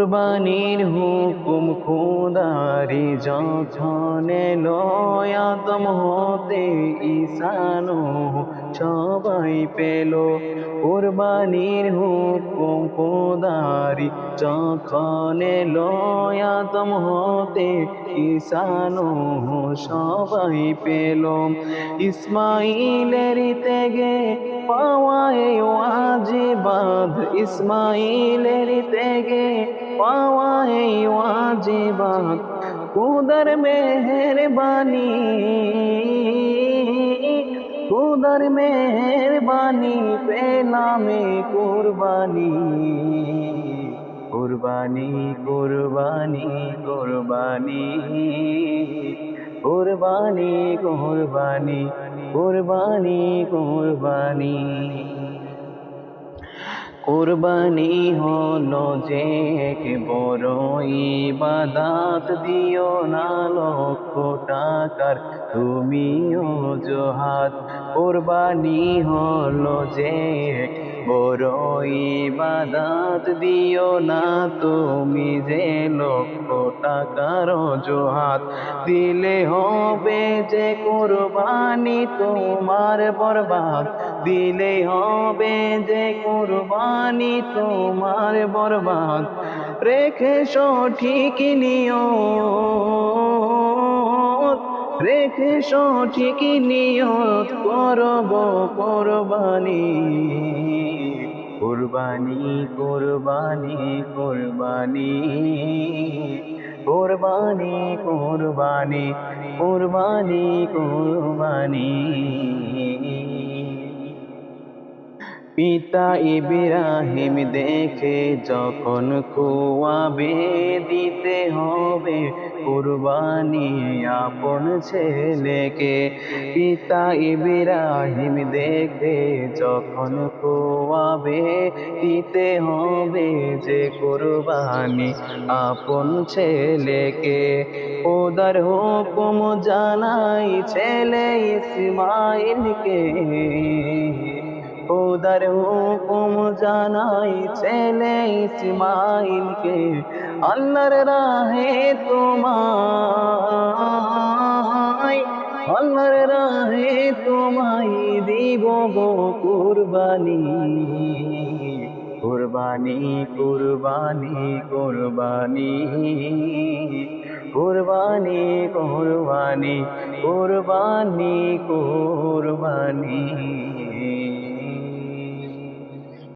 কোরবানির হুকুম খোদারি যখন আদম হতে ঈসানো সবাই পেল। কোরবানির হুকুম খোদারি যখন আদম হতে ঈসানো সবাই পেল। ইসমাইলের তেগে পাওয়ায় ওয়াজিবাদ, ইসমাইলের তেগে পাওয়ায় ওয়াজিবাদ কুদর মেহরবানি। কুদর মেহরবানি, পেলামে কুরবানি। কুরবানি কুরবানি কুরবানি। কুরবানি কুরবানি কুরবানি কুরবানি। কুরবানি হলো যে বড় ইবাদাত দিও না লক্ষ টাকার, তুমিও জোহাত। কুরবানি হলো যে বড় ইবাদাত দিও না তুমি যে লক্ষ টাকার জোহাত। দিলে হবে যে কুরবানি তোমার বরবাদ দিলে হবে যে কুরবানি তোমার বরবাদ। রেখে সঠিক নিয়ত রেখে সঠিক নিয়ত, করব কোরবানি। কুরবানি কুরবানি কুরবানি কুরবানি কুরবানি কুরবানি কুরবানি। পিতা ইব্রাহিম দেখে যখন কুয়াবে দিতে হবে, কুরবানি আপন ছেলেকে পিতা ইব্রাহিম দেখে যখন কুয়াবে দিতে হবে যে কুরবানি আপন ছেলেকে ওদার হুকুম জানাই ছেলে ইসমাইলকে। খোদার হুকুম জানাই ছেলে ইসমাইলকে, আল্লাহর রাহে তোমায়, আল্লাহর রাহে তোমায় দিব গো কুরবানি। কুরবানি কুরবানি কুরবানি কুরবানি কুরবানি কুরবানি কুরবানি।